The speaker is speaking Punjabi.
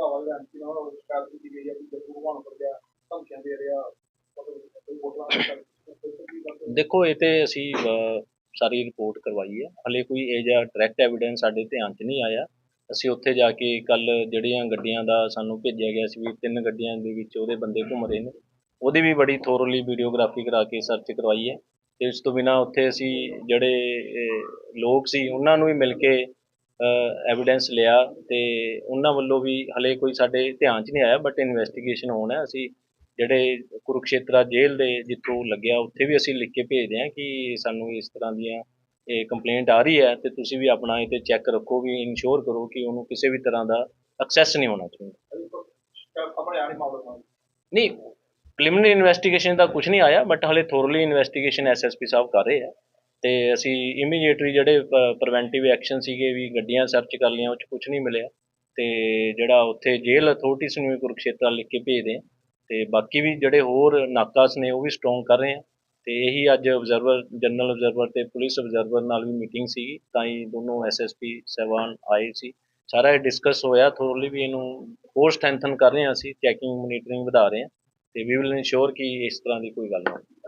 ਰੰਧਾਵਾ ਜਿਹੜਾ ਐਮਪੀ ਨਾਲ ਉਹ ਸ਼ਿਕਾਇਤ ਕੀਤੀ ਗਈ ਹੈ ਕਿ ਜੱਗੂ ਭਗਵਾਨ ਪਰ ਗਿਆ, ਧਮਕੀਆਂ ਦੇ ਰਿਹਾ ਦੇਖੋ, ਇਹ ਤੇ ਅਸੀਂ ਸਾਰੀ ਰਿਪੋਰਟ ਕਰਵਾਈ ਹੈ। ਹਲੇ ਕੋਈ ਇਹ ਜਿਹਾ ਡਾਇਰੈਕਟ ਐਵੀਡੈਂਸ ਸਾਡੇ ਧਿਆਨ 'ਚ ਨਹੀਂ ਆਇਆ। ਅਸੀਂ ਉੱਥੇ ਜਾ ਕੇ ਕੱਲ ਜਿਹੜੀਆਂ ਗੱਡੀਆਂ ਦਾ ਸਾਨੂੰ ਭੇਜਿਆ ਗਿਆ ਸੀ ਵੀ ਤਿੰਨ ਗੱਡੀਆਂ ਦੇ ਵਿੱਚ ਉਹਦੇ ਬੰਦੇ ਘੁੰਮ ਰਹੇ ਨੇ। ਉਹਦੀ ਵੀ ਬੜੀ ਥੋਰਲੀ ਵੀਡੀਓਗ੍ਰਾਫੀ ਕਰਾ ਕੇ ਸਰਚ ਕਰਵਾਈ ਹੈ। ਤੇ ਇਸ ਤੋਂ ਬਿਨਾ ਉੱਥੇ ਅਸੀਂ ਜਿਹੜੇ ਲੋਕ ਸੀ, ਉਹਨਾਂ ਨੂੰ ਵੀ ਮਿਲ ਕੇ ਐਵੀਡੈਂਸ ਲਿਆ ਤੇ ਉਹਨਾਂ ਵੱਲੋਂ ਵੀ ਹਲੇ ਕੋਈ ਸਾਡੇ ਧਿਆਨ 'ਚ ਨਹੀਂ ਆਇਆ ਬਟ ਇਨਵੈਸਟੀਗੇਸ਼ਨ ਹੋਣਾ ਹੈ। ਅਸੀਂ ਜਿਹੜੇ ਕੁਰੂਕਸ਼ੇਤਰਾ ਜੇਲ੍ਹ ਦੇ ਜਿੱਥੋਂ ਲੱਗਿਆ, ਉੱਥੇ ਵੀ ਅਸੀਂ ਲਿਖ ਕੇ ਭੇਜਦੇ ਹਾਂ ਕਿ ਸਾਨੂੰ ਇਸ ਤਰ੍ਹਾਂ ਦੀਆਂ ਇਹ ਕੰਪਲੇਂਟ ਆ ਰਹੀ ਹੈ ਤੇ ਤੁਸੀਂ ਵੀ ਆਪਣਾ ਇਹ ਤੇ ਚੈੱਕ ਰੱਖੋ ਵੀ ਇਨਸ਼ੋਰ ਕਰੋ ਕਿ ਉਹਨੂੰ ਕਿਸੇ ਵੀ ਤਰ੍ਹਾਂ ਦਾ ਐਕਸੈਸ ਨਹੀਂ ਹੋਣਾ ਚਾਹੀਦਾ ਨਹੀਂ ਪ੍ਰੀਲਿਮਿਨਰੀ ਇਨਵੈਸਟੀਗੇਸ਼ਨ ਦਾ ਕੁਝ ਨਹੀਂ ਆਇਆ ਬਟ ਹਲੇ ਥੋਰਲੀ ਇਨਵੈਸਟੀਗੇਸ਼ਨ ਐਸਐਸਪੀ ਸਾਹਿਬ ਕਰ ਰਹੇ ਆ ਤੇ ਅਸੀਂ ਇਮੀਡੀਏਟਲੀ ਜਿਹੜੇ ਪ੍ਰੀਵੈਂਟਿਵ ਐਕਸ਼ਨ ਸੀਗੇ ਵੀ ਗੱਡੀਆਂ ਸਰਚ ਕਰ ਲਈਆਂ, ਉਹ 'ਚ ਕੁਝ ਨਹੀਂ ਮਿਲਿਆ। ਤੇ ਜਿਹੜਾ ਉੱਥੇ ਜੇਲ੍ਹ ਅਥਾਰਟੀਜ਼ ਨੂੰ ਵੀ ਕੁਰਕਸ਼ੇਤਰ ਲਿਖ ਕੇ ਭੇਜਦੇ ਆ ਤੇ ਬਾਕੀ ਵੀ ਜਿਹੜੇ ਹੋਰ ਨਾਕਾਸ ਨੇ, ਉਹ ਵੀ ਸਟਰੋਂਗ ਕਰ ਰਹੇ ਆ। ਤੇ ਇਹੀ ਅੱਜ ਆਬਜ਼ਰਵਰ ਜਨਰਲ ਆਬਜ਼ਰਵਰ ਤੇ ਪੁਲਿਸ ਆਬਜ਼ਰਵਰ ਨਾਲ ਵੀ ਮੀਟਿੰਗ ਸੀਗੀ। ਤਾਂ ਹੀ ਦੋਨੋਂ ਐਸਐਸਪੀ ਸਹਿਬਾਨ ਆਏ ਸੀ। ਸਾਰਾ ਇਹ ਡਿਸਕਸ ਹੋਇਆ ਥੋਰਲੀ ਵੀ ਇਹਨੂੰ ਹੋਰ ਸਟਰੈਂਥਨ ਕਰ ਰਹੇ ਹਾਂ ਅਸੀਂ ਚੈਕਿੰਗ ਮੋਨੀਟਰਿੰਗ ਵਧਾ ਰਹੇ ਹਾਂ ਤੇ ਵੀ ਵਿਲ ਇਨਸ਼ੋਰ ਕਿ ਇਸ ਤਰ੍ਹਾਂ ਦੀ ਕੋਈ ਗੱਲ ਨਾ ਹੋਵੇ।